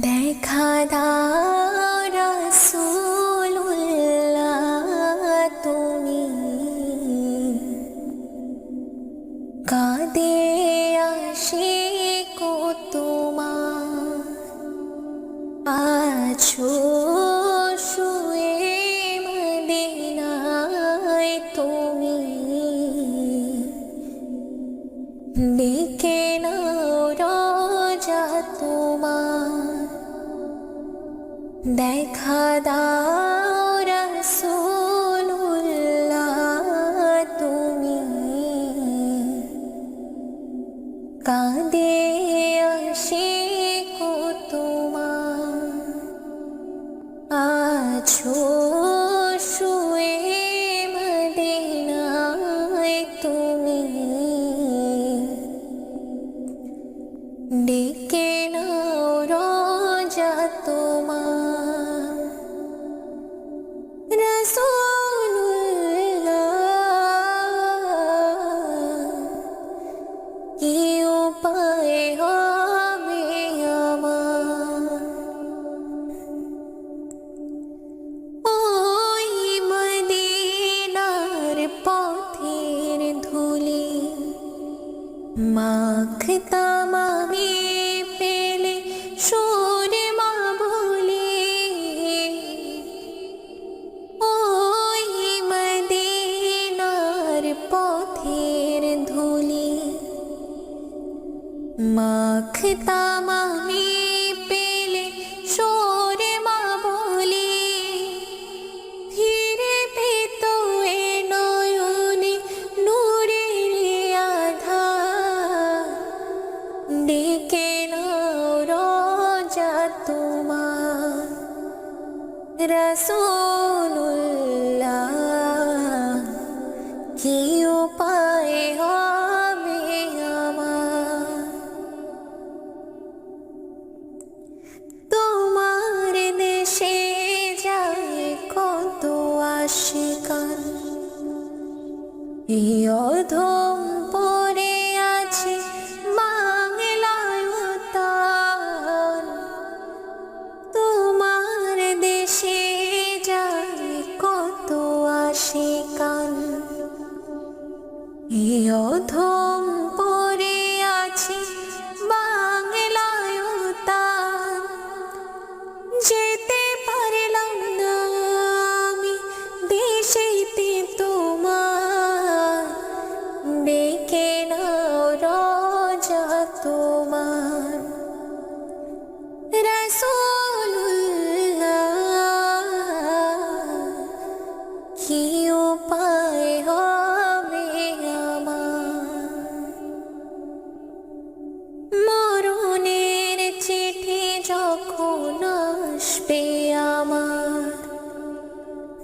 দেখা দাও রাসূলুল্লাহ তুমি। কাঁদে আসে কো তোমার। আছো শুয়ে মদিনায় তুমি। ডেকে নাও রাজা তোমার। দেখা দাও রাসূলুল্লাহ তুমি। কাঁদে আসে তোমার আছো মাখতাম আমি পেলে সুরে মা বলি ওই মদিনার পথের ধুলি। তোমার রসুল্লাহ কি উপায় হবে আমার। তোমার দেশে যায় কত আশিকান এই অধম অধম পরে আছে বাংলায় যেতে পারলাম না আমি দেশেতে তোমার। ডেকে নাও রোজা তোমার। রসুল্লাহ কি উপায়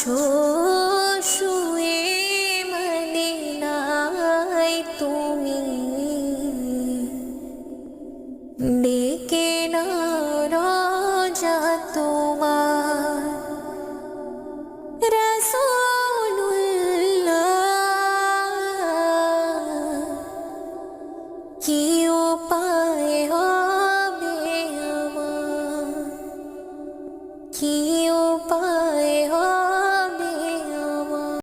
আছো শুয়ে মদিনায় তুমি। ডেকে না রজা তোমার। রসুল্লাহ কি উপায়